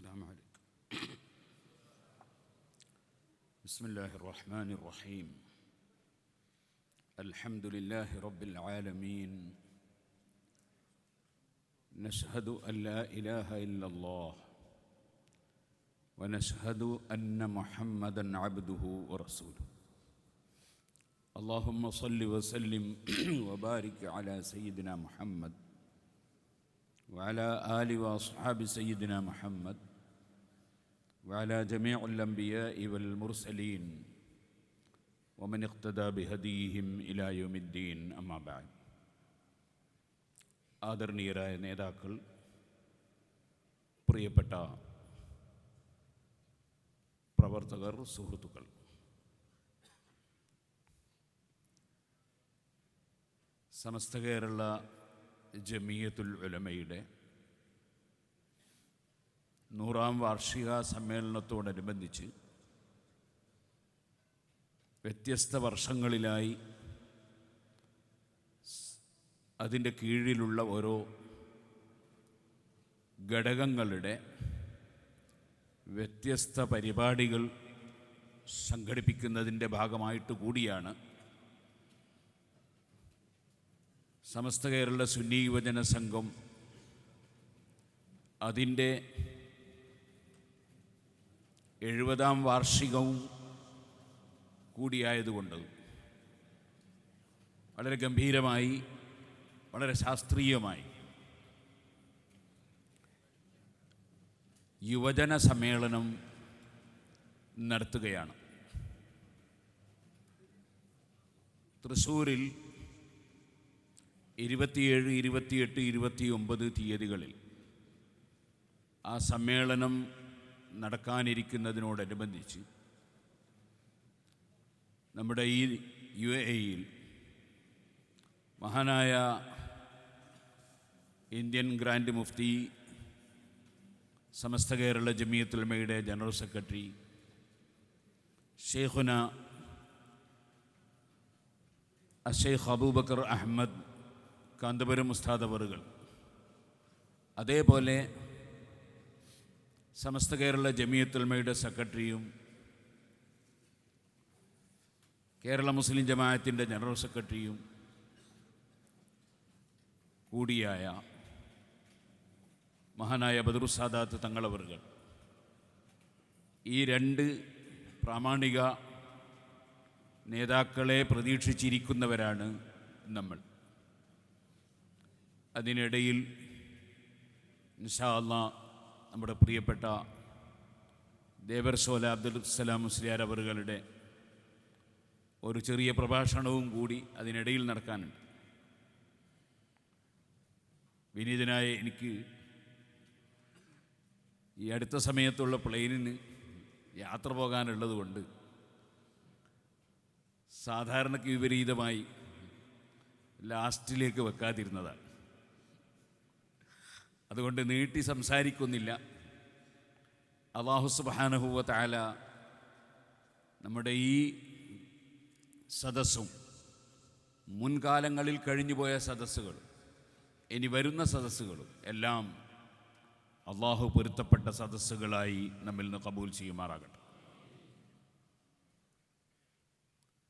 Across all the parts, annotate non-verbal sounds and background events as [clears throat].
السلام عليكم. بسم الله الرحمن الرحيم. الحمد لله رب العالمين. نشهد أن لا إله إلا الله. ونشهد أن محمدا عبده ورسوله. اللهم صل وسلم [clears throat] وبارك على سيدنا محمد. وعلى آل وأصحاب سيدنا محمد. وعلى جميع الأنبياء والمرسلين ومن اقتدى بهديهم إلى يوم الدين أما بعد ആദരണീയരായ നേതാക്കൾ പ്രിയപ്പെട്ട പ്രവർത്തകർ സുഹൃത്തുക്കൾ സമസ്ത കേരള ജമീയത്തുൽ ഉലമയുടെ നൂറാം വാർഷിക സമ്മേളനത്തോടനുബന്ധിച്ച് വ്യത്യസ്ത വർഷങ്ങളിലായി അതിന്റെ കീഴിലുള്ള ഓരോ ഘടകങ്ങളുടെ വ്യത്യസ്ത പരിപാടികൾ സംഘടിപ്പിക്കുന്നതിന്റെ ഭാഗമായിട്ട് കൂടിയാണ് സമസ്ത കേരള സുന്നി യുവജന സംഘം അതിന്റെ എഴുപതാം വാർഷികവും കൂടിയായതുകൊണ്ട് വളരെ ഗംഭീരമായി വളരെ ശാസ്ത്രീയമായി യുവജന സമ്മേളനം നടത്തുകയാണ്. തൃശ്ശൂരിൽ ഇരുപത്തിയേഴ് ഇരുപത്തിയെട്ട് ഇരുപത്തിയൊമ്പത് തീയതികളിൽ ആ സമ്മേളനം നടക്കാനിരിക്കുന്നതിനോടനുബന്ധിച്ച് നമ്മുടെ ഈ യു എയിൽ മഹാനായ ഇന്ത്യൻ ഗ്രാൻഡ് മുഫ്തി സമസ്ത കേരള ജമിയത്തുൽമയുടെ ജനറൽ സെക്രട്ടറി ഷെയ്ഖുന അഷെയ്ഖ് അബൂബക്കർ അഹമ്മദ് കാന്തപുരം ഉസ്താദ് അവറുകൾ അതേപോലെ സമസ്ത കേരള ജമിയത്തുൽമയുടെ സെക്രട്ടറിയും കേരള മുസ്ലിം ജമാഅത്തിന്റെ ജനറൽ സെക്രട്ടറിയും കൂടിയായ മഹാനായ ബദറുസാദാത്ത് തങ്ങളവറുകൾ ഈ രണ്ട് പ്രാമാണിക നേതാക്കളെ പ്രതീക്ഷിച്ചിരിക്കുന്നവരാണ് നമ്മൾ. അതിനിടയിൽ നിഷാല്ല നമ്മുടെ പ്രിയപ്പെട്ട ദേവർസോല അബ്ദുൽ സലാം മുസ്ലിയാർ അവറുകളുടെ ഒരു ചെറിയ പ്രഭാഷണവും കൂടി അതിനിടയിൽ നടക്കാനുണ്ട്. വിനീതനായ എനിക്ക് ഈ അടുത്ത സമയത്തുള്ള പ്ലെയിനിന് യാത്ര പോകാനുള്ളത് കൊണ്ട് സാധാരണക്ക് വിപരീതമായി ലാസ്റ്റിലേക്ക് വെക്കാതിരുന്നതാണ്. അതുകൊണ്ട് നീട്ടി സംസാരിക്കുന്നില്ല. അള്ളാഹു സുബാനഹുവ നമ്മുടെ ഈ സദസ്സും മുൻകാലങ്ങളിൽ കഴിഞ്ഞുപോയ സദസ്സുകളും ഇനി വരുന്ന സദസ്സുകളും എല്ലാം അള്ളാഹു പൊരുത്തപ്പെട്ട സദസ്സുകളായി നമ്മിൽ നിന്ന് കബൂൽ ചെയ്യുമാറാകട്ടെ.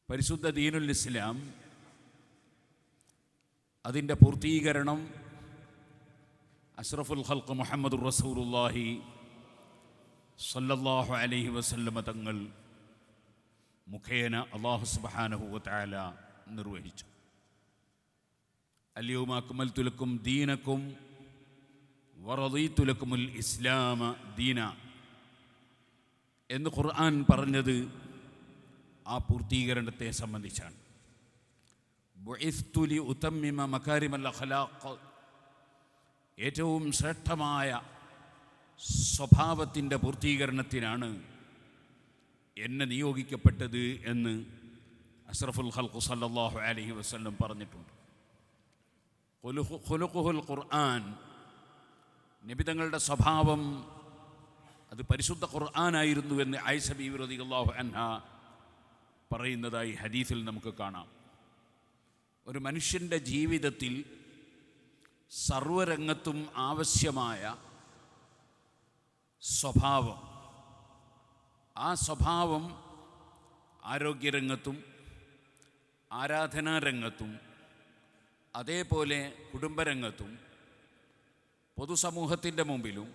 പരിശുദ്ധ ദീനുൽ ഇസ്ലാം അതിന്റെ പൂർത്തീകരണം അഷ്റഫുൽ ഹൽക്ക് മുഹമ്മദ് റസൂറുല്ലാഹി സല്ലല്ലാഹു അലൈഹി വസല്ലമ തങ്ങൾ മുഖേന അള്ളാഹു സുബ്ഹാനഹു വതആല നിർവഹിച്ചു. അല്യൗമ തുലക്കും ലക്കും ദീനക്കും വറദീതു ലക്കുമുൽ ഇസ്ലാമ ദീന എന്ന് ഖുർആൻ പറഞ്ഞത് ആ പൂർത്തീകരണത്തെ സംബന്ധിച്ചാണ്. ബുഇസ്തു ലി ഉതമ്മിമ മകാരിമൽ അഖ്ലാഖ് ഏറ്റവും ശ്രേഷ്ഠമായ സ്വഭാവത്തിന്റെ പൂർത്തീകരണത്തിനാണ് എന്നെ നിയോഗിക്കപ്പെട്ടത് എന്ന് അഷ്റഫുൽ ഹൽഖു സല്ലാഹു അലഹി വസ്ലം പറഞ്ഞിട്ടുണ്ട്. ഖുലുഖുൽ ഖുർആൻ നിബിതങ്ങളുടെ സ്വഭാവം അത് പരിശുദ്ധ ഖുർആനായിരുന്നു എന്ന് ആയിഷ ബീവി അള്ളാഹു അൻഹ പറയുന്നതായി ഹദീസിൽ നമുക്ക് കാണാം. ഒരു മനുഷ്യന്റെ ജീവിതത്തിൽ സർവരംഗത്തും ആവശ്യമായ സ്വഭാവം. ആ സ്വഭാവം ആരോഗ്യരംഗത്തും ആരാധനാരംഗത്തും അതേപോലെ കുടുംബരംഗത്തും പൊതുസമൂഹത്തിന്റെ മുമ്പിലും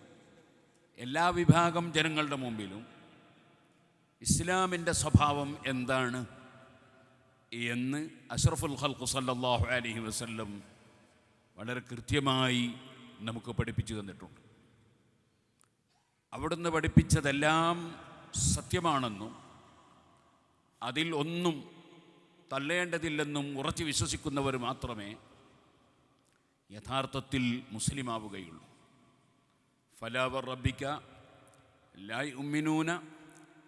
എല്ലാ വിഭാഗം ജനങ്ങളുടെ മുമ്പിലും ഇസ്ലാമിന്റെ സ്വഭാവം എന്താണ് എന്ന് അഷ്റഫുൽ ഖൽഖു സല്ലല്ലാഹു അലൈഹി വസല്ലം വളരെ കൃത്യമായി നമുക്ക് പഠിപ്പിച്ചു തന്നിട്ടുണ്ട്. അവിടുന്ന് പഠിപ്പിച്ചതെല്ലാം സത്യമാണെന്നും അതിൽ ഒന്നും തള്ളേണ്ടതില്ലെന്നും ഉറച്ചു വിശ്വസിക്കുന്നവർ മാത്രമേ യഥാർത്ഥത്തിൽ മുസ്ലിമാവുകയുള്ളൂ. ഫലാവർ റബിക്ക ലായ് ഉമ്മിനൂന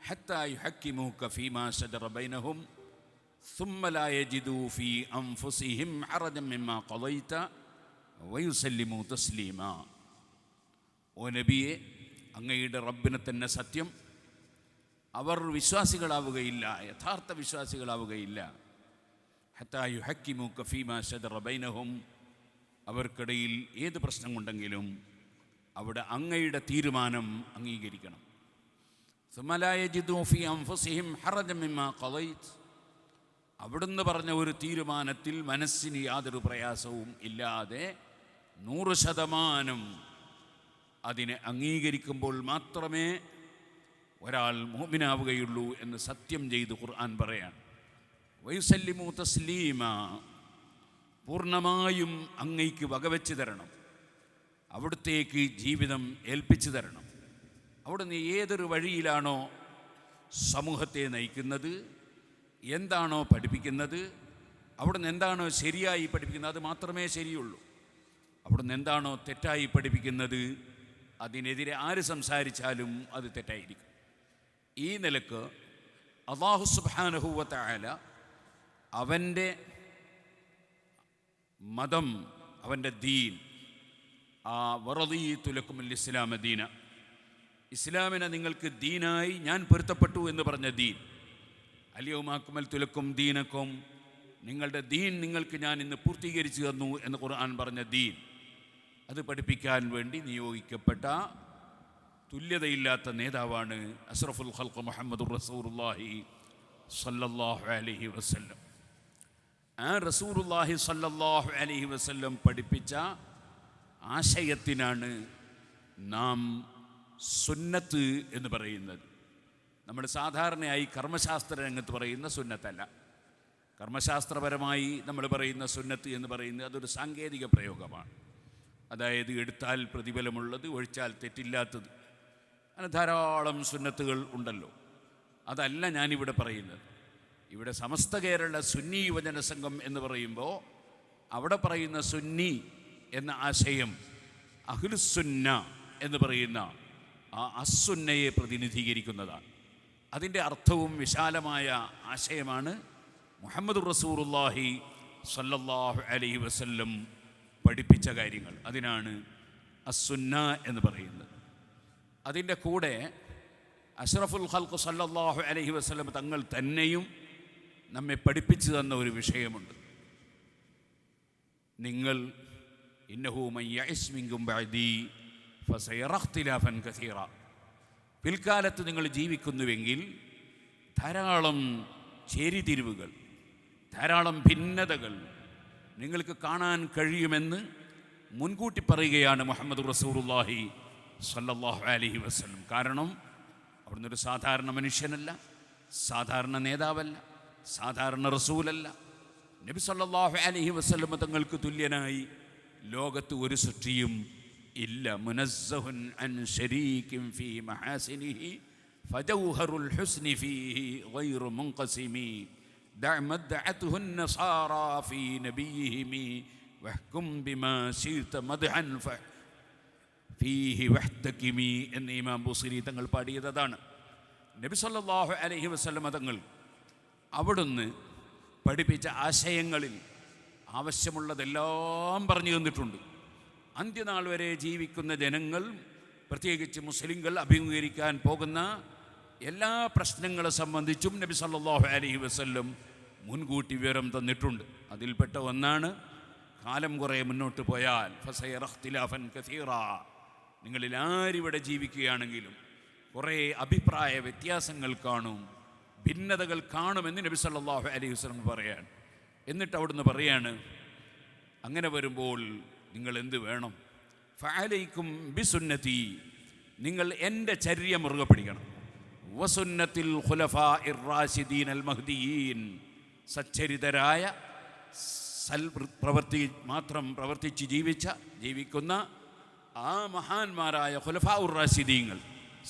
ഹത്തായ് ഹക്കിമു കഫീമാ ഷജറബൈനഹും സുമ്മലായ ജിദു ഫി അംഫുസിഹിം അറജം മിമ്മ കൊലൈത്ത വയുസല്ലിമു തസ്ലീമ. ഓ നബിയെ അങ്ങയുടെ റബ്ബിനെ തന്നെ സത്യം. അവർ വിശ്വാസികളാവുകയില്ല യഥാർത്ഥ വിശ്വാസികളാവുകയില്ല. ഹത്തായു ഹക്കിമു കഫീമ ശദറബൈനഹും അവർക്കിടയിൽ ഏത് പ്രശ്നമുണ്ടെങ്കിലും അവിടെ അങ്ങയുടെ തീരുമാനം അംഗീകരിക്കണം. സുമലായജിദൂഫി അംഫുസിഹിം ഹറജമിമ കൊലൈത്ത് അവിടുന്ന് പറഞ്ഞ ഒരു തീരുമാനത്തിൽ മനസ്സിന് യാതൊരു പ്രയാസവും ഇല്ലാതെ നൂറ് ശതമാനം അതിനെ അംഗീകരിക്കുമ്പോൾ മാത്രമേ ഒരാൾ മോമിനാവുകയുള്ളൂ എന്ന് സത്യം ചെയ്ത് ഖുർആൻ പറയാണ്. വൈസല്യമോ തസ്ലീമ പൂർണമായും അങ്ങയ്ക്ക് വകവെച്ച് തരണം. അവിടുത്തേക്ക് ജീവിതം ഏൽപ്പിച്ചു തരണം. അവിടുന്ന് ഏതൊരു വഴിയിലാണോ സമൂഹത്തെ നയിക്കുന്നത് എന്താണോ പഠിപ്പിക്കുന്നത് അവിടുന്ന് എന്താണോ ശരിയായി പഠിപ്പിക്കുന്നത് അത് മാത്രമേ ശരിയുള്ളൂ. അവിടുന്ന് എന്താണോ തെറ്റായി പഠിപ്പിക്കുന്നത് അതിനെതിരെ ആര് സംസാരിച്ചാലും അത് തെറ്റായിരിക്കും. ഈ നിലയ്ക്ക് അള്ളാഹു സുബാനഹുവത്തായ അവന്റെ മതം അവന്റെ ദീൻ ആ വറദീ തുലക്കുമുൽ ഇസ്ലാമ ദീന. ഇസ്ലാമിനെ നിങ്ങൾക്ക് ദീനായി ഞാൻ പൊരുത്തപ്പെട്ടു എന്ന് പറഞ്ഞ ദീൻ. അലിയവുമാക്കുമൽ തുലക്കും ദീനക്കും നിങ്ങളുടെ ദീൻ നിങ്ങൾക്ക് ഞാൻ ഇന്ന് പൂർത്തീകരിച്ചു തന്നു എന്ന് ഖുർആൻ പറഞ്ഞ ദീൻ. അത് പഠിപ്പിക്കാൻ വേണ്ടി നിയോഗിക്കപ്പെട്ട തുല്യതയില്ലാത്ത നേതാവാണ് അഷ്റഫുൽ ഖൽഖ് മുഹമ്മദ് റസൂറുല്ലാഹി സല്ലല്ലാഹു അലഹി വസ്ല്ലം. ആ റസൂറുല്ലാഹി സല്ലല്ലാഹു അലഹി വസ്ല്ലം പഠിപ്പിച്ച ആശയത്തിനാണ് നാം സുന്നത്ത് എന്ന് പറയുന്നത്. നമ്മൾ സാധാരണയായി കർമ്മശാസ്ത്ര രംഗത്ത് പറയുന്ന സുന്നത്തല്ല. കർമ്മശാസ്ത്രപരമായി നമ്മൾ പറയുന്ന സുന്നത്ത് എന്ന് പറയുന്നത് അതൊരു സാങ്കേതിക പ്രയോഗമാണ്. അതായത് എടുത്താൽ പ്രതിഫലമുള്ളത് ഒഴിച്ചാൽ തെറ്റില്ലാത്തത്. അങ്ങനെ ധാരാളം സുന്നത്തുകൾ ഉണ്ടല്ലോ. അതല്ല ഞാനിവിടെ പറയുന്നത്. ഇവിടെ സമസ്ത കേരള സുന്നി യുവജന സംഘം എന്ന് പറയുമ്പോൾ അവിടെ പറയുന്ന സുന്നി എന്ന ആശയം അഹ്ലുസുന്ന എന്ന് പറയുന്ന ആ അസുന്നയെ പ്രതിനിധീകരിക്കുന്നതാണ്. അതിന്റെ അർത്ഥവും വിശാലമായ ആശയമാണ് മുഹമ്മദ് റസൂറുല്ലാഹി സല്ലല്ലാഹു അലൈഹി വസല്ലം പഠിപ്പിച്ച കാര്യങ്ങൾ. അതിനാണ് അസുന്ന എന്ന് പറയുന്നത്. അതിന്റെ കൂടെ അഷ്റഫുൽ ഖൽഖ് സല്ലാഹു അലഹി വസ്ലം തങ്ങൾ തന്നെയും നമ്മെ പഠിപ്പിച്ചു തന്ന ഒരു വിഷയമുണ്ട്. നിങ്ങൾ പിൽക്കാലത്ത് നിങ്ങൾ ജീവിക്കുന്നുവെങ്കിൽ ധാരാളം ചേരിതിരിവുകൾ ധാരാളം ഭിന്നതകൾ നിങ്ങൾക്ക് കാണാൻ കഴിയുമെന്ന് മുൻകൂട്ടി പറയുകയാണ് മുഹമ്മദ് റസൂറുല്ലാഹി സല്ലാഹു അലഹി വസ്ലം കാരണം അവിടുന്ന് ഒരു സാധാരണ മനുഷ്യനല്ല സാധാരണ നേതാവല്ല സാധാരണ റസൂലല്ല. നബി സല്ലാഹു അലഹി വസ്ലം തങ്ങൾക്ക് തുല്യനായി ലോകത്ത് ഒരു സൃഷ്ടിയും ഇല്ല. മുനസ്സഹുൻ അൻ ശരീകിൻ ഫീ മഹാസിനിഹി ഫജൗഹറുൽ ഹുസ്നി ഫീഹി ഗൈറു മുൻഖസിമി دع مدعته النصارى في نبيهم واحكم بما شئت مدحا ف- ഫീഹി വഹ്തകിമി എന്ന് ഇമാം ബുസിരി തങ്ങൾ പാടിയത് അതാണ് നബി സല്ലല്ലാഹു അലൈഹി വസല്ലമ തങ്ങൾ അവിടുന്ന് പഠിപ്പിച്ച ആശയങ്ങളിൽ ആവശ്യമുള്ളതെല്ലാം പറഞ്ഞു തന്നിട്ടുണ്ട് അന്ത്യനാൾ വരെ ജീവിക്കുന്ന ജനങ്ങൾ പ്രത്യേകിച്ച് മുസ്ലിങ്ങൾ അഭിമുഖീകരിക്കാൻ പോകുന്ന എല്ലാ പ്രശ്നങ്ങളെ സംബന്ധിച്ചും നബി സല്ലാഹു അലഹി വസല്ലം മുൻകൂട്ടി വിവരം തന്നിട്ടുണ്ട്. അതിൽപ്പെട്ട ഒന്നാണ് കാലം കുറേ മുന്നോട്ട് പോയാൽ ഫസയറഖ്തിലാഫൻ കസീറ. നിങ്ങളിൽ ആരിവിടെ ജീവിക്കുകയാണെങ്കിലും കുറേ അഭിപ്രായ വ്യത്യാസങ്ങൾ കാണും ഭിന്നതകൾ കാണുമെന്ന് നബി സല്ലാഹു അലൈഹി വസ്ലം പറയാണ്. എന്നിട്ട് അവിടുന്ന് പറയാണ് അങ്ങനെ വരുമ്പോൾ നിങ്ങൾ എന്ത് വേണം? ഫാലയ്ക്കും ബിസുന്നതി. നിങ്ങൾ എന്റെ ചര്യ മുറുകെ പിടിക്കണം. വസുന്നത്തിൽ മഹ്ദിയീൻ സച്ചരിതരായ സൽ പ്രവർത്തി മാത്രം പ്രവർത്തിച്ച് ജീവിച്ച ജീവിക്കുന്ന ആ മഹാന്മാരായ ഖുലഫാ ഉർ റാഷിദീങ്ങൾ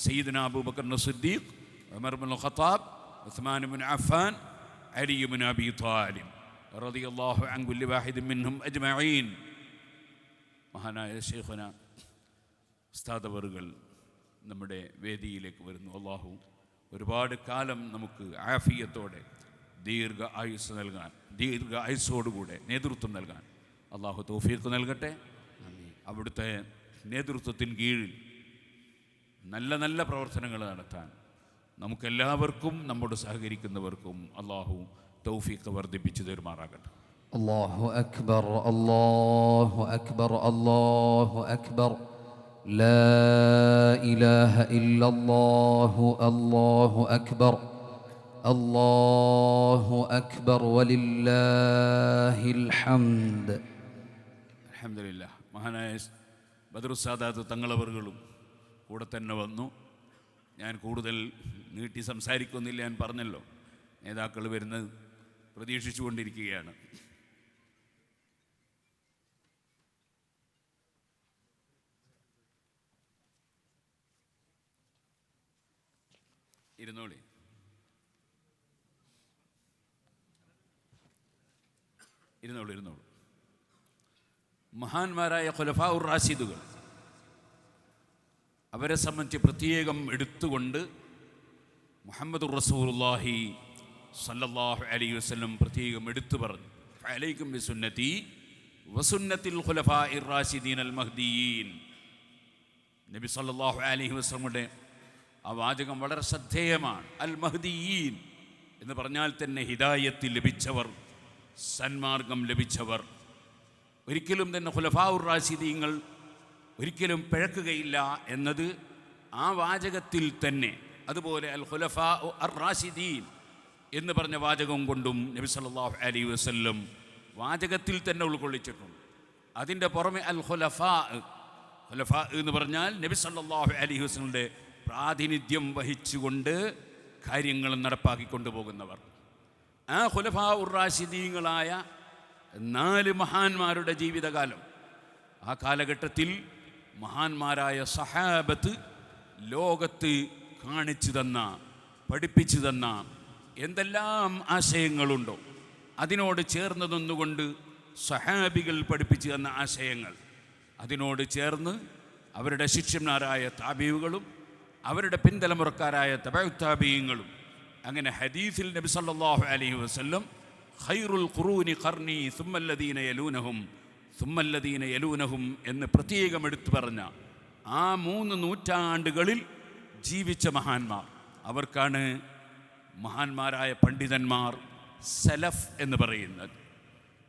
സയ്യിദ്ന Abubakar Siddique Umar bin Khattab Usman bin Affan Ali bin Abi താലിം റളിയല്ലാഹു അൻ കുല്ലി വാഹിദ് മിൻഹും അജ്മഈൻ. മഹാനായ ഷെയ്ഖുന ഉസ്താദവറുകൾ നമ്മുടെ വേദിയിലേക്ക് വരുന്നു. അള്ളാഹു ഒരുപാട് കാലം നമുക്ക് ആഫിയത്തോടെ ദീർഘ ആയുസ് നൽകാൻ ദീർഘ ആയുസോടുകൂടെ നേതൃത്വം നൽകാൻ അള്ളാഹു തോഫിയത്ത് നൽകട്ടെ. അവിടുത്തെ നേതൃത്വത്തിൻ കീഴിൽ നല്ല നല്ല പ്രവർത്തനങ്ങൾ നടത്താൻ നമുക്കെല്ലാവർക്കും നമ്മോട് സഹകരിക്കുന്നവർക്കും അള്ളാഹു തൗഫീഖ് വർദ്ധിപ്പിച്ചു തരുമാറാകട്ടെ. അള്ളാഹു അക്ബർ അള്ളാഹു അക്ബർ അള്ളാഹു അക്ബർ. لا إله إلا الله الله أكبر الله أكبر ولله الحمد അലഹമില്ല മഹാനായ ബദറുസാദാത്ത് തങ്ങളവറുകളും കൂടെ തന്നെ വന്നു ഞാൻ കൂടുതൽ നീട്ടി സംസാരിക്കുന്നില്ല ഞാൻ പറഞ്ഞല്ലോ നേതാക്കൾ വരുന്നത് പ്രതീക്ഷിച്ചുകൊണ്ടിരിക്കുകയാണ് ഇരുന്നോളി. ഇരുന്നോളൂ ഇരുന്നോളൂ. മഹാന്മാരായ ഖുലഫാ ഉർ റാഷിദുകൾ അവരെ സംബന്ധിച്ച് പ്രത്യേകം എടുത്തുകൊണ്ട് മുഹമ്മദ് റസൂലുള്ളാഹി സല്ലല്ലാഹു അലൈഹി വസല്ലം പ്രത്യേകം എടുത്തു പറഞ്ഞു. അലൈക്കും ബി സുന്നതി വസുന്നത്തിൽ ഖുലഫാ ഇർ റാഷിദീൻ അൽ മഹ്ദിയീൻ. നബി സല്ലല്ലാഹു അലൈഹി വസല്ലമയുടെ ആ വാചകം വളരെ ശ്രദ്ധേയമാണ്. അൽ മഹദീൻ എന്ന് പറഞ്ഞാൽ തന്നെ ഹിദായത്ത് ലഭിച്ചവർ സന്മാർഗം ലഭിച്ചവർ. ഒരിക്കലും തന്നെ ഖുലഫാഉർ റാഷിദീങ്ങൾ ഒരിക്കലും പിഴക്കുകയില്ല എന്നത് ആ വാചകത്തിൽ തന്നെ. അതുപോലെ അൽ ഖുലഫാ അർ റാഷിദീൻ എന്ന് പറഞ്ഞ വാചകം കൊണ്ടും നബി സല്ലല്ലാഹു അലൈഹി വസ്ല്ലം വാചകത്തിൽ തന്നെ ഉൾക്കൊള്ളിച്ചിട്ടുണ്ട്. അതിന്റെ പുറമെ അൽ ഖുലഫാ ഖുലഫാ എന്ന് പറഞ്ഞാൽ നബി സല്ലാഹു അലൈഹി വസല്ലമയുടെ പ്രാതിനിധ്യം വഹിച്ചുകൊണ്ട് കാര്യങ്ങൾ നടപ്പാക്കിക്കൊണ്ടു പോകുന്നവർ ആ ഖുലഫാ ഉറാശിദീങ്ങളായ നാല് മഹാന്മാരുടെ ജീവിതകാലം. ആ കാലഘട്ടത്തിൽ മഹാന്മാരായ സഹാബത്ത് ലോകത്ത് കാണിച്ചു തന്ന പഠിപ്പിച്ചു തന്ന എന്തെല്ലാം ആശയങ്ങളുണ്ടോ അതിനോട് ചേർന്ന് നിന്നുകൊണ്ട് സഹാബികൾ പഠിപ്പിച്ചു തന്ന ആശയങ്ങൾ. അതിനോട് ചേർന്ന് അവരുടെ ശിഷ്യന്മാരായ താബീവുകളും അവരുടെ പിൻതലമുറക്കാരായ തബയുത്താബീയങ്ങളും അങ്ങനെ ഹദീസിൽ നബി സല്ലാഹു അലൈഹി വസ്ല്ലം ഖൈറുൽ ഖുറൂനി ഖർണി സുമ്മല്ലദീന യലൂനഹും സുമ്മല്ലദീന യലൂനഹും എന്ന് പ്രത്യേകം എടുത്തു പറഞ്ഞ ആ മൂന്ന് നൂറ്റാണ്ടുകളിൽ ജീവിച്ച മഹാന്മാർ. അവർക്കാണ് മഹാന്മാരായ പണ്ഡിതന്മാർ സലഫ് എന്ന് പറയുന്നത്.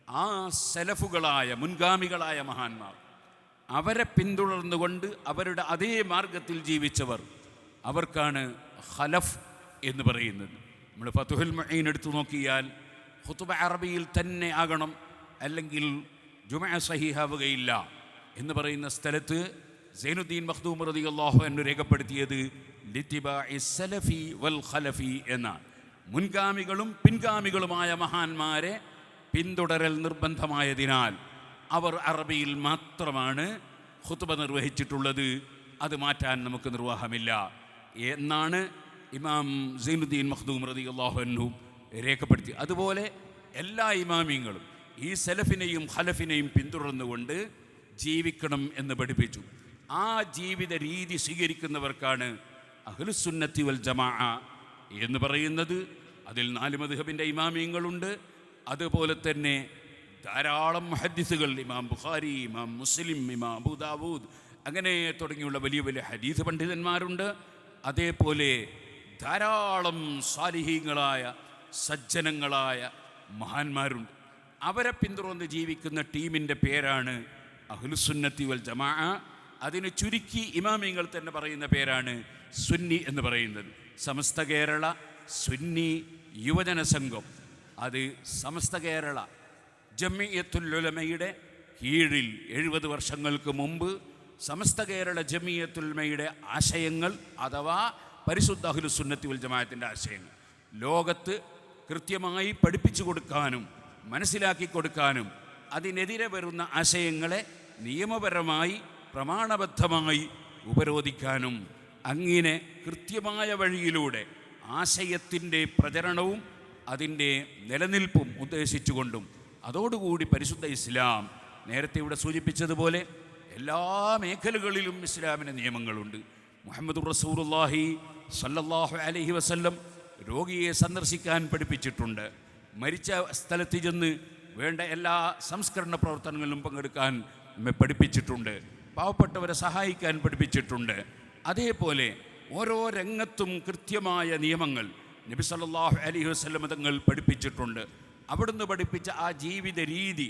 ആ സലഫുകളായ മുൻഗാമികളായ മഹാന്മാർ അവരെ പിന്തുടർന്നുകൊണ്ട് അവരുടെ അതേ മാർഗത്തിൽ ജീവിച്ചവർ അവർക്കാണ് ഖലഫ് എന്ന് പറയുന്നത്. നമ്മൾ ഫതുഹുൽ മഹീൻ എടുത്തു നോക്കിയാൽ ഹുത്തുബ അറബിയിൽ തന്നെ ആകണം അല്ലെങ്കിൽ ജുമ സഹിഹാവുകയില്ല എന്ന് പറയുന്ന സ്ഥലത്ത് സൈനുദ്ദീൻ മഖ്ദൂം അള്ളാഹു അൻഹു രേഖപ്പെടുത്തിയത് സലഫി വൽ ഖലഫി എന്നാണ്. മുൻഗാമികളും പിൻഗാമികളുമായ മഹാന്മാരെ പിന്തുടരൽ നിർബന്ധമായതിനാൽ അവർ അറബിയിൽ മാത്രമാണ് ഖുത്ബ നിർവഹിച്ചിട്ടുള്ളത്. അത് മാറ്റാൻ നമുക്ക് നിർവാഹമില്ല. എന്നാണ് ഇമാം സൈനുദ്ദീൻ മഖ്ദൂം റതി അള്ളാഹുനു രേഖപ്പെടുത്തി. അതുപോലെ എല്ലാ ഇമാമിയങ്ങളും ഈ സലഫിനെയും ഹലഫിനെയും പിന്തുടർന്നുകൊണ്ട് ജീവിക്കണം എന്ന് പഠിപ്പിച്ചു. ആ ജീവിത രീതി സ്വീകരിക്കുന്നവർക്കാണ് അഹ്ലുസുന്നത്തി വൽ ജമാ എന്ന് പറയുന്നത്. അതിൽ നാല് മധുഹബിന്റെ ഇമാമിയങ്ങളുണ്ട്. അതുപോലെ തന്നെ ധാരാളം ഹദീസുകൾ ഇമാം ബുഖാരി ഇമാം മുസ്ലിം ഇമാം അബൂദാവൂദ് അങ്ങനെ തുടങ്ങിയുള്ള വലിയ വലിയ ഹദീസ് പണ്ഡിതന്മാരുണ്ട്. അതേപോലെ ധാരാളം സാലിഹികളായ സജ്ജനങ്ങളായ മഹാന്മാരുണ്ട്. അവരെ പിന്തുടർന്ന് ജീവിക്കുന്ന ടീമിന്റെ പേരാണ് അഹ്ലുസുന്നത്തി വൽ ജമാ അതിന് ചുരുക്കി ഇമാമിങ്ങൾ തന്നെ പറയുന്ന പേരാണ് സുന്നി എന്ന് പറയുന്നത്. സമസ്ത കേരള സുന്നി യുവജന സംഘം. അത് സമസ്ത കേരള ജമ്മിയത്തുല്ലുലമയുടെ കീഴിൽ എഴുപത് വർഷങ്ങൾക്ക് മുമ്പ് സമസ്ത കേരള ജമിയത്തുൽമയുടെ ആശയങ്ങൾ അഥവാ പരിശുദ്ധ അഹ്ലുസുന്നത്തി ഉൽ ജമാഅത്തിന്റെ ആശയങ്ങൾ. ലോകത്ത് കൃത്യമായി പഠിപ്പിച്ചു കൊടുക്കാനും മനസ്സിലാക്കി കൊടുക്കാനും അതിനെതിരെ വരുന്ന ആശയങ്ങളെ നിയമപരമായി പ്രമാണബദ്ധമായി ഉപരോധിക്കാനും അങ്ങനെ കൃത്യമായ വഴിയിലൂടെ ആശയത്തിന്റെ പ്രചരണവും അതിന്റെ നിലനിൽപ്പും ഉദ്ദേശിച്ചുകൊണ്ടും അതോടുകൂടി പരിശുദ്ധ ഇസ്ലാം നേരത്തെ ഇവിടെ സൂചിപ്പിച്ചതുപോലെ എല്ലാ മേഖലകളിലും ഇസ്ലാമിന് നിയമങ്ങളുണ്ട്. മുഹമ്മദ് റസൂറുല്ലാഹി സല്ലല്ലാഹു അലഹി വസല്ലം രോഗിയെ സന്ദർശിക്കാൻ പഠിപ്പിച്ചിട്ടുണ്ട്. മരിച്ച സ്ഥലത്ത് ചെന്ന് വേണ്ട എല്ലാ സംസ്കരണ പ്രവർത്തനങ്ങളിലും പങ്കെടുക്കാൻ നമ്മെ പഠിപ്പിച്ചിട്ടുണ്ട്. പാവപ്പെട്ടവരെ സഹായിക്കാൻ പഠിപ്പിച്ചിട്ടുണ്ട്. അതേപോലെ ഓരോ രംഗത്തും കൃത്യമായ നിയമങ്ങൾ നബി സല്ലാഹു അലൈഹി വസ്ലം തങ്ങൾ പഠിപ്പിച്ചിട്ടുണ്ട്. അവിടുന്ന് പഠിപ്പിച്ച ആ ജീവിത രീതി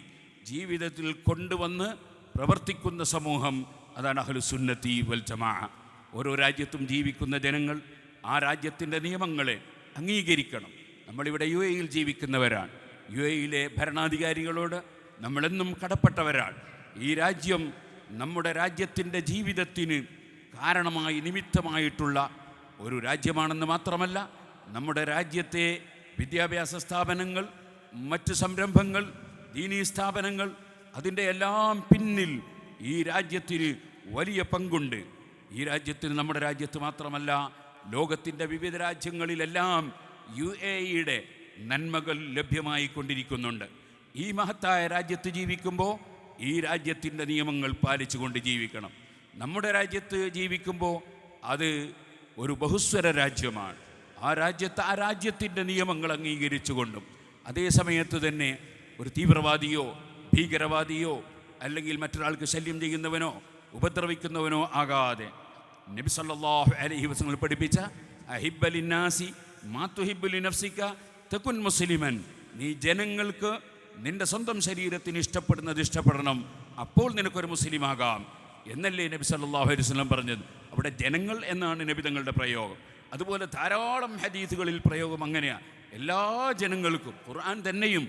ജീവിതത്തിൽ കൊണ്ടുവന്ന് പ്രവർത്തിക്കുന്ന സമൂഹം അതാണ് അഹ്ലുസുന്നത്തി വൽ ജമാ. ഓരോ രാജ്യത്തും ജീവിക്കുന്ന ജനങ്ങൾ ആ രാജ്യത്തിന്റെ നിയമങ്ങളെ അംഗീകരിക്കണം. നമ്മളിവിടെ യു എയിൽ ജീവിക്കുന്നവരാണ്. യു എയിലെ ഭരണാധികാരികളോട് നമ്മളെന്നും കടപ്പെട്ടവരാണ്. ഈ രാജ്യം നമ്മുടെ രാജ്യത്തിന്റെ ജീവിതത്തിന് കാരണമായി നിമിത്തമായിട്ടുള്ള ഒരു രാജ്യമാണെന്ന് മാത്രമല്ല നമ്മുടെ രാജ്യത്തെ വിദ്യാഭ്യാസ സ്ഥാപനങ്ങൾ മറ്റ് സംരംഭങ്ങൾ ദീനീ സ്ഥാപനങ്ങൾ അതിന്റെ എല്ലാം പിന്നിൽ ഈ രാജ്യത്തിന് വലിയ പങ്കുണ്ട്. ഈ രാജ്യത്തിന് നമ്മുടെ രാജ്യത്ത് മാത്രമല്ല ലോകത്തിന്റെ വിവിധ രാജ്യങ്ങളിലെല്ലാം യു എ ഇയുടെ നന്മകൾ ലഭ്യമായി കൊണ്ടിരിക്കുന്നുണ്ട് ഈ മഹത്തായ രാജ്യത്ത് ജീവിക്കുമ്പോൾ ഈ രാജ്യത്തിന്റെ നിയമങ്ങൾ പാലിച്ചുകൊണ്ട് ജീവിക്കണം. നമ്മുടെ രാജ്യത്ത് ജീവിക്കുമ്പോൾ അത് ഒരു ബഹുസ്വര രാജ്യമാണ്. ആ രാജ്യത്ത് ആ രാജ്യത്തിന്റെ നിയമങ്ങൾ അംഗീകരിച്ചുകൊണ്ടും അതേ സമയത്ത് തന്നെ ഒരു തീവ്രവാദിയോ ഭീകരവാദിയോ അല്ലെങ്കിൽ മറ്റൊരാൾക്ക് ശല്യം ചെയ്യുന്നവനോ ഉപദ്രവിക്കുന്നവനോ ആകാതെ. നബി സല്ലല്ലാഹു അലൈഹി വസല്ലം പഠിപ്പിച്ച അഹിബലിന്നാസി മാത്തുഹിബുലി നഫ്സിക്ക തെക്കുൻ മുസ്ലിമൻ. നീ ജനങ്ങൾക്ക് നിന്റെ സ്വന്തം ശരീരത്തിന് ഇഷ്ടപ്പെടുന്നത് ഇഷ്ടപ്പെടണം. അപ്പോൾ നിനക്കൊരു മുസ്ലിമാകാം. എന്നല്ലേ നബി സല്ലാഹു അലൈഹി വസല്ലം പറഞ്ഞത്? അവിടെ ജനങ്ങൾ എന്നാണ് നബി തങ്ങളുടെ പ്രയോഗം. അതുപോലെ ധാരാളം ഹദീസുകളിൽ പ്രയോഗം അങ്ങനെയാണ് എല്ലാ ജനങ്ങൾക്കും ഖുർആൻ തന്നെയും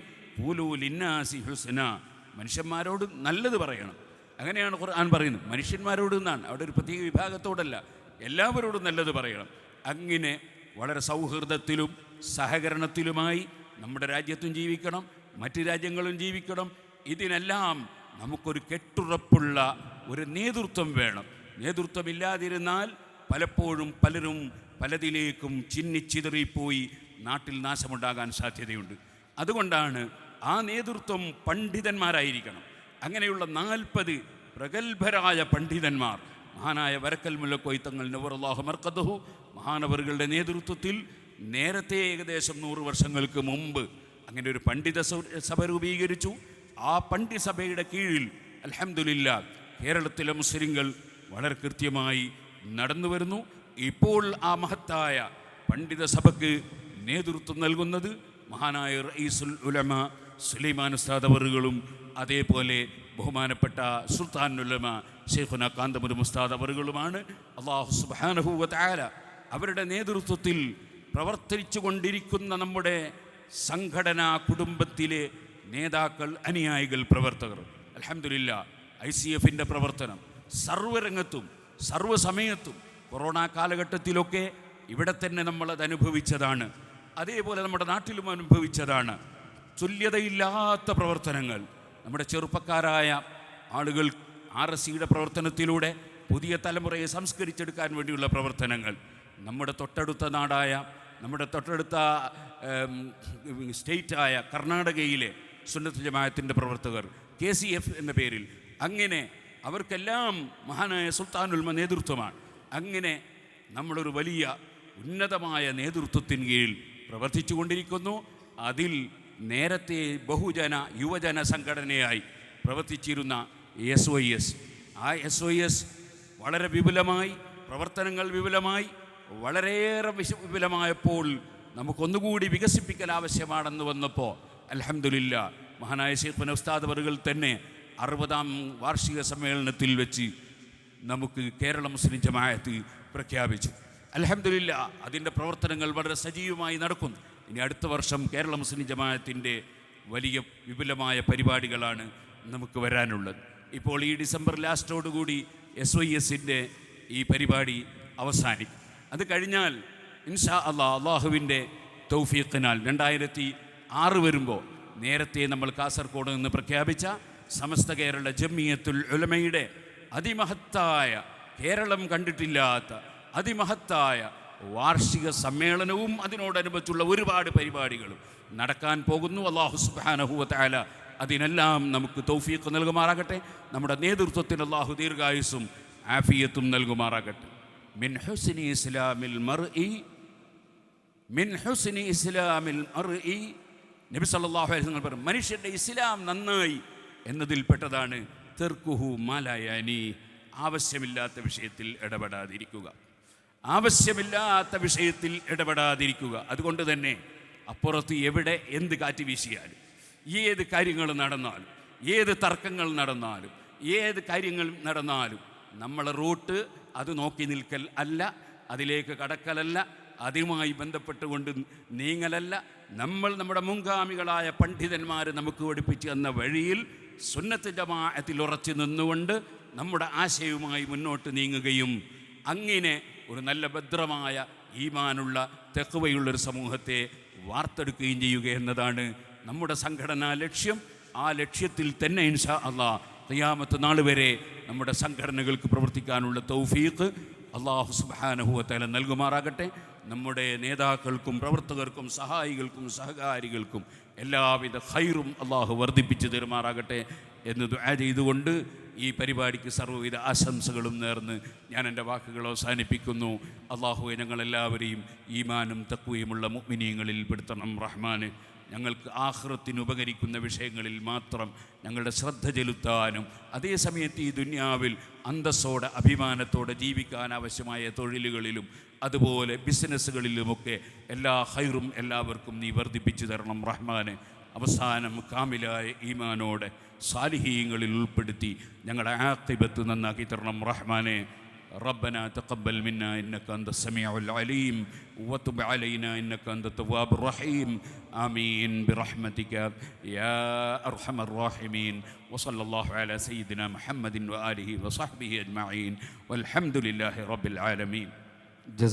ഹുസ്ന മനുഷ്യന്മാരോട് നല്ലത് പറയണം. അങ്ങനെയാണ് ഖുർആൻ പറയുന്നത്. മനുഷ്യന്മാരോട് എന്നാണ്? അവിടെ ഒരു പ്രത്യേക വിഭാഗത്തോടല്ല. എല്ലാവരോടും നല്ലത് പറയണം. അങ്ങനെ വളരെ സൗഹൃദത്തിലും സഹകരണത്തിലുമായി നമ്മുടെ രാജ്യത്തും ജീവിക്കണം മറ്റു രാജ്യങ്ങളും ജീവിക്കണം. ഇതിനെല്ലാം നമുക്കൊരു കെട്ടുറപ്പുള്ള ഒരു നേതൃത്വം വേണം. നേതൃത്വമില്ലാതിരുന്നാൽ പലപ്പോഴും പലരും പലതിലേക്കും ചിന്നിച്ചിതറിപ്പോയി നാട്ടിൽ നാശമുണ്ടാകാൻ സാധ്യതയുണ്ട്. അതുകൊണ്ടാണ് ആ നേതൃത്വം പണ്ഡിതന്മാരായിരിക്കണം. അങ്ങനെയുള്ള നാൽപ്പത് പ്രഗത്ഭരായ പണ്ഡിതന്മാർ. മഹാനായ വരക്കൽ മുല്ലക്കൊയ്ത്തങ്ങൾ നവറുല്ലാഹു മർക്കദഹു. മഹാനവറുകളുടെ നേതൃത്വത്തിൽ നേരത്തെ ഏകദേശം നൂറ് വർഷങ്ങൾക്ക് മുമ്പ് അങ്ങനെ ഒരു പണ്ഡിത സഭ രൂപീകരിച്ചു. ആ പണ്ഡിത സഭയുടെ കീഴിൽ അലഹമുല്ല കേരളത്തിലെ മുസ്ലിങ്ങൾ വളരെ കൃത്യമായി നടന്നു വരുന്നു. ഇപ്പോൾ ആ മഹത്തായ പണ്ഡിത സഭയ്ക്ക് നേതൃത്വം നൽകുന്നത് മഹാനായ റഈസുൽ ഉലമ സുലൈമാൻ ഉസ്താദ് അവറുകളും അതേപോലെ ബഹുമാനപ്പെട്ട സുൽത്താൻ ഉലമ ഷെയ്ഖുന കാന്തമുരു മുസ്താദ് അവറുകളുമാണ്. അള്ളാഹു സുബാനഹുവ താര അവരുടെ നേതൃത്വത്തിൽ പ്രവർത്തിച്ചു കൊണ്ടിരിക്കുന്ന നമ്മുടെ സംഘടനാ കുടുംബത്തിലെ നേതാക്കൾ അനുയായികൾ പ്രവർത്തകർ. അലഹമില്ല ഐ സി എഫിന്റെ പ്രവർത്തനം സർവരംഗത്തും സർവസമയത്തും കൊറോണ കാലഘട്ടത്തിലൊക്കെ ഇവിടെ തന്നെ നമ്മളത് അനുഭവിച്ചതാണ് അതേപോലെ നമ്മുടെ നാട്ടിലും അനുഭവിച്ചതാണ്. തുല്യതയില്ലാത്ത പ്രവർത്തനങ്ങൾ. നമ്മുടെ ചെറുപ്പക്കാരായ ആളുകൾ ആർ എസ് സിയുടെ പ്രവർത്തനത്തിലൂടെ പുതിയ തലമുറയെ സംസ്കരിച്ചെടുക്കാൻ വേണ്ടിയുള്ള പ്രവർത്തനങ്ങൾ. നമ്മുടെ തൊട്ടടുത്ത നാടായ നമ്മുടെ തൊട്ടടുത്ത സ്റ്റേറ്റായ കർണാടകയിലെ സുന്നത്ത് ജമായത്തിന്റെ പ്രവർത്തകർ കെ സി എഫ് എന്ന പേരിൽ. അങ്ങനെ അവർക്കെല്ലാം മഹാനായ സുൽത്താൻ ഉൽമ നേതൃത്വമാണ്. അങ്ങനെ നമ്മളൊരു വലിയ ഉന്നതമായ നേതൃത്വത്തിന് കീഴിൽ പ്രവർത്തിച്ചു കൊണ്ടിരിക്കുന്നു അതിൽ നേരത്തെ ബഹുജന യുവജന സംഘടനയായി പ്രവർത്തിച്ചിരുന്ന എസ് ഒ എസ് ആ എസ് ഒ എസ് വളരെ വിപുലമായി പ്രവർത്തനങ്ങൾ വിപുലമായി വളരെയേറെ വിശ വിപുലമായപ്പോൾ നമുക്കൊന്നുകൂടി വികസിപ്പിക്കൽ ആവശ്യമാണെന്ന് വന്നപ്പോൾ അലഹമില്ല മഹാനായ ഷെയ്ഖ് ഉസ്താദ് അവറുകൾ തന്നെ അറുപതാം വാർഷിക സമ്മേളനത്തിൽ വെച്ച് നമുക്ക് കേരള മുസ്ലിം ജമായത്ത് പ്രഖ്യാപിച്ചു. അലഹമില്ല അതിന്റെ പ്രവർത്തനങ്ങൾ വളരെ സജീവമായി നടക്കുന്നു. ഇനി അടുത്ത വർഷം കേരള മുസ്ലിം ജമാഅത്തിന്റെ വലിയ വിപുലമായ പരിപാടികളാണ് നമുക്ക് വരാനുള്ളത്. ഇപ്പോൾ ഈ ഡിസംബർ ലാസ്റ്റോടുകൂടി എസ് വൈ എസിന്റെ ഈ പരിപാടി അവസാനിക്കും. അത് കഴിഞ്ഞാൽ ഇൻഷാ അള്ളാ അള്ളാഹുവിന്റെ തൗഫീഖിനാൽ രണ്ടായിരത്തി ആറ് വരുമ്പോൾ നേരത്തെ നമ്മൾ കാസർഗോഡ് നിന്ന് പ്രഖ്യാപിച്ച സമസ്ത കേരള ജമ്മിയത്തുൽ ഉലമയുടെ അതിമഹത്തായ കേരളം കണ്ടിട്ടില്ലാത്ത അതിമഹത്തായ വാർഷിക സമ്മേളനവും അതിനോടനുബന്ധിച്ചുള്ള ഒരുപാട് പരിപാടികളും നടക്കാൻ പോകുന്നു. അള്ളാഹു സുബാനഹുല അതിനെല്ലാം നമുക്ക് തൗഫീഖ് നൽകുമാറാകട്ടെ. നമ്മുടെ നേതൃത്വത്തിൽ അള്ളാഹു ദീർഘായുസും ആഫിയത്തും നൽകുമാറാകട്ടെ. മിൻ ഹുസ്നി ഇസ്ലാമിൽ മർഇ മിൻ ഹുസ്നി ഇസ്ലാമിൽ മർഇ. നബി സല്ലല്ലാഹു അലൈഹി വസല്ലം പറഞ്ഞു മനുഷ്യന്റെ ഇസ്ലാം നന്നായി എന്നതിൽപ്പെട്ടതാണ് തെർക്കുഹു മാലായാനി. ആവശ്യമില്ലാത്ത വിഷയത്തിൽ ഇടപെടാതിരിക്കുക. ആവശ്യമില്ലാത്ത വിഷയത്തിൽ ഇടപെടാതിരിക്കുക. അതുകൊണ്ട് തന്നെ അപ്പുറത്ത് എവിടെ എന്ത് കാറ്റ് വീശിയാലും ഏത് കാര്യങ്ങൾ നടന്നാലും ഏത് തർക്കങ്ങൾ നടന്നാലും ഏത് കാര്യങ്ങൾ നടന്നാലും നമ്മളെ റൂട്ട് അത് നോക്കി നിൽക്കൽ അല്ല അതിലേക്ക് കടക്കലല്ല അതുമായി ബന്ധപ്പെട്ടുകൊണ്ട് നീങ്ങലല്ല. നമ്മൾ നമ്മുടെ മുൻഗാമികളായ പണ്ഡിതന്മാർ നമുക്ക് പഠിപ്പിച്ചു തന്ന വഴിയിൽ സുന്നത്തിന്റെ മായത്തിൽ ഉറച്ചു നിന്നുകൊണ്ട് നമ്മുടെ ആശയവുമായി മുന്നോട്ട് നീങ്ങുകയും അങ്ങനെ ഒരു നല്ല ഭദ്രമായ ഈമാനുള്ള തെക്കുവയുള്ളൊരു സമൂഹത്തെ വാർത്തെടുക്കുകയും ചെയ്യുക എന്നതാണ് നമ്മുടെ സംഘടനാ ലക്ഷ്യം. ആ ലക്ഷ്യത്തിൽ തന്നെ ഇൻഷാ അള്ളാ ഖിയാമത്ത് നാൾ വരെ നമ്മുടെ സംഘടനകൾക്ക് പ്രവർത്തിക്കാനുള്ള തൗഫീഖ് അള്ളാഹു സുബാനഹുവത്തല നൽകുമാറാകട്ടെ. നമ്മുടെ നേതാക്കൾക്കും പ്രവർത്തകർക്കും സഹായികൾക്കും സഹകാരികൾക്കും എല്ലാവിധ ഹൈറും അള്ളാഹു വർദ്ധിപ്പിച്ചു തരുമാറാകട്ടെ എന്ന് ചെയ്തുകൊണ്ട് ഈ പരിപാടിക്ക് സർവവിധ ആശംസകളും നേർന്ന് ഞാൻ എന്റെ വാക്കുകൾ അവസാനിപ്പിക്കുന്നു. അള്ളാഹുവെ ഞങ്ങളെല്ലാവരെയും ഈമാനും തക്കുവയുമുള്ള മുഅ്മിനീങ്ങളിൽ പെടുത്തണം. റഹ്മാന് ഞങ്ങൾക്ക് ആഹ്റത്തിന് ഉപകരിക്കുന്ന വിഷയങ്ങളിൽ മാത്രം ഞങ്ങളുടെ ശ്രദ്ധ ചെലുത്താനും അതേസമയത്ത് ഈ ദുന്യാവിൽ അന്തസ്സോടെ അഭിമാനത്തോടെ ജീവിക്കാൻ ആവശ്യമായ തൊഴിലുകളിലും അതുപോലെ ബിസിനസ്സുകളിലുമൊക്കെ എല്ലാ ഹൈറും എല്ലാവർക്കും നീ വർദ്ധിപ്പിച്ചു തരണം. റഹ്മാന് അവസാനം കാമിലായ ഈമാനോടെ സാലിഹീങ്ങളിൽ ഉൾപ്പെടുത്തി ഞങ്ങളുടെ ആക്കിബത്ത് നന്നാക്കി തരണം റഹ്മാനെ ربنا تقبل منا انك انت السميع العليم وتب علينا انك انت التواب الرحيم امين برحمتك يا ارحم الراحمين وصلى الله على سيدنا محمد واله وصحبه اجمعين والحمد لله رب العالمين